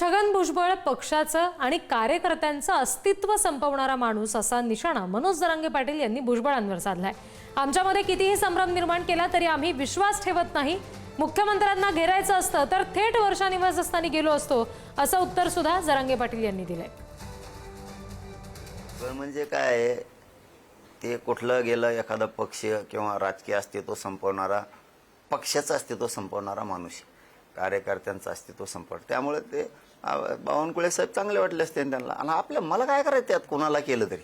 छगन भुजबळ पक्षाचं आणि कार्यकर्त्यांचं अस्तित्व संपवणारा माणूस असा निशाणा मनोज जरांगे पाटील यांनी भुजबळांवर साधलाय. आमच्यामध्ये कितीही संभ्रम निर्माण केला तरी आम्ही विश्वास ठेवत नाही. मुख्यमंत्र्यांना घेरायचं असतं तर थेट वर्षा निवासस्थानी गेलो असतो असं उत्तर सुद्धा जरांगे पाटील यांनी दिलंय. पण म्हणजे काय ते कुठलं गेलं एखादा पक्ष किंवा राजकीय अस्तित्व संपवणारा पक्षाचं अस्तित्व संपवणारा माणूस आहे. कार्यकर्त्यांचं अस्तित्व संपवणार त्यामुळे ते बावनकुळे साहेब चांगले वाटले असते त्यांना. आणि आपल्या मला काय करायचं त्यात कुणाला केलं तरी?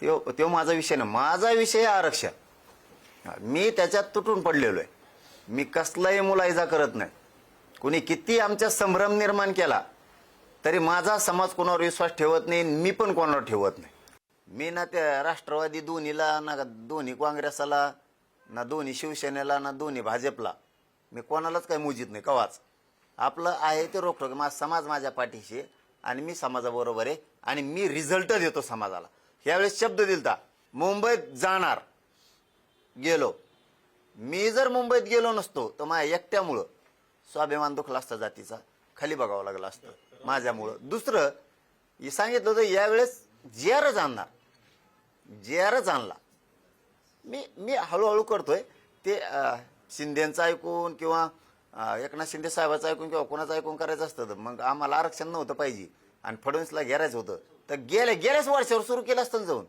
त्यो त्यो माझा विषय नाही. माझा विषय आरक्षण. मी त्याच्यात तुटून पडलेलो आहे. मी कसलाही मुलायजा करत नाही. कुणी किती आमच्या संभ्रम निर्माण केला तरी माझा समाज कोणावर विश्वास ठेवत नाही मी पण कोणावर ठेवत नाही. मी ना त्या राष्ट्रवादी दोन्हीला ना दोन्ही काँग्रेसला ना दोन्ही शिवसेनेला ना दोन्ही भाजपला मी कोणालाच काही मुजित नाही कवाच. आपलं आहे ते रोखोक माझा समाज माझ्या पाठीशी आणि मी समाजाबरोबर आहे आणि मी रिझल्ट देतो समाजाला. यावेळेस शब्द दिलता मुंबईत जाणार. गेलो. मी जर मुंबईत गेलो नसतो तर माझ्या एकट्यामुळं स्वाभिमान दुखला असता जातीचा खाली बघावं लागलं असतं माझ्यामुळं. दुसरं हे सांगितलं होतं यावेळेस जे आरच आणणार. जे आरच आणला. मी मी हळूहळू करतोय. ते शिंदेचं ऐकून किंवा एकनाथ शिंदे साहेबाचं ऐकून किंवा कोणाचं ऐकून करायचं असतं तर मग आम्हाला आरक्षण नव्हतं पाहिजे. आणि फडणवीसला घेरायचं होतं. तर गेल्या गेल्याच वर्षावर सुरू केलं असतं जाऊन.